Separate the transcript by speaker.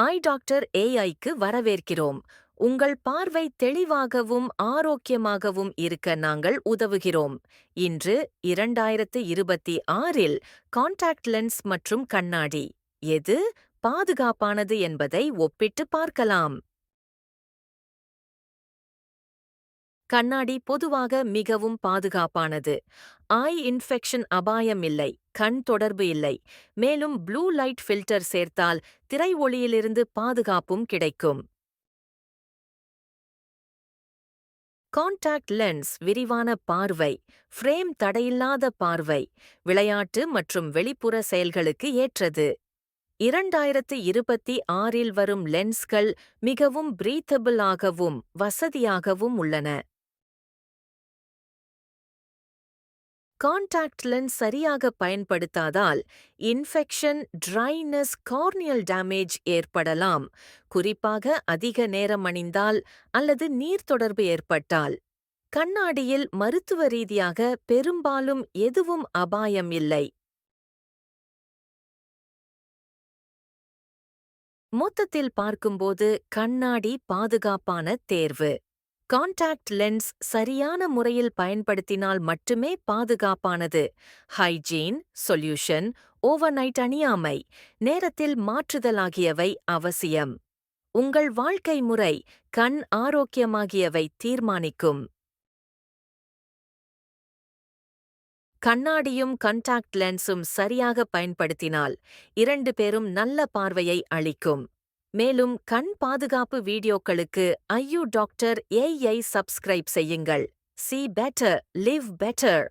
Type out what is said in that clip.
Speaker 1: ஐ doctor ஏஐக்கு வரவேற்கிறோம். உங்கள் பார்வை தெளிவாகவும் ஆரோக்கியமாகவும் இருக்க நாங்கள் உதவுகிறோம். இன்று இரண்டாயிரத்து இருபத்தி ஆறில் கான்டாக்ட் லென்ஸ் மற்றும் கண்ணாடி. எது? பாதுகாப்பானது என்பதை ஒப்பிட்டு பார்க்கலாம். கண்ணாடி பொதுவாக மிகவும் பாதுகாப்பானது. ஐ இன்ஃபெக்ஷன் அபாயம் இல்லை கண் தொடர்பு இல்லை. மேலும் ப்ளூ லைட் ஃபில்டர் சேர்த்தால் திரை ஒளியிலிருந்து பாதுகாப்பும் கிடைக்கும். காண்டாக்ட் லென்ஸ் விரிவான பார்வை ஃப்ரேம் தடையில்லாத பார்வை விளையாட்டு மற்றும் வெளிப்புற செயல்களுக்கு ஏற்றது. இரண்டாயிரத்து இருபத்தி ஆறில் வரும் லென்ஸ்கள் மிகவும் பிரீத்தபிள் ஆகவும் வசதியாகவும் உள்ளன. காண்டாக்ட் லென்ஸ் சரியாக பயன்படுத்தாதால் இன்ஃபெக்ஷன் ட்ரைனஸ் கார்னியல் டேமேஜ் ஏற்படலாம். குறிப்பாக அதிக நேரம் அணிந்தால் அல்லது நீர் தொடர்பு ஏற்பட்டால். கண்ணாடியில் மருத்துவ ரீதியாக பெரும்பாலும் எதுவும் அபாயம் இல்லை. மொத்தத்தில் பார்க்கும்போது கண்ணாடி பாதுகாப்பான தேர்வு. காண்டாக்ட் லென்ஸ் சரியான முறையில் பயன்படுத்தினால் மட்டுமே பாதுகாப்பானது. ஹைஜீன் சொல்யூஷன் ஓவர்நைட் அணியாமை நேரத்தில் மாற்றுதல் ஆகியவை அவசியம். உங்கள் வாழ்க்கை முறை கண் ஆரோக்கியமாகியவை தீர்மானிக்கும். கண்ணாடியும் கண்டாக்ட் லென்ஸும் சரியாக பயன்படுத்தினால் இரண்டு பேரும் நல்ல பார்வையை அளிக்கும். மேலும் கண் பாதுகாப்பு வீடியோக்களுக்கு ஐயூ டாக்டர் ஏஐ சப்ஸ்கிரைப் செய்யுங்கள். See better live better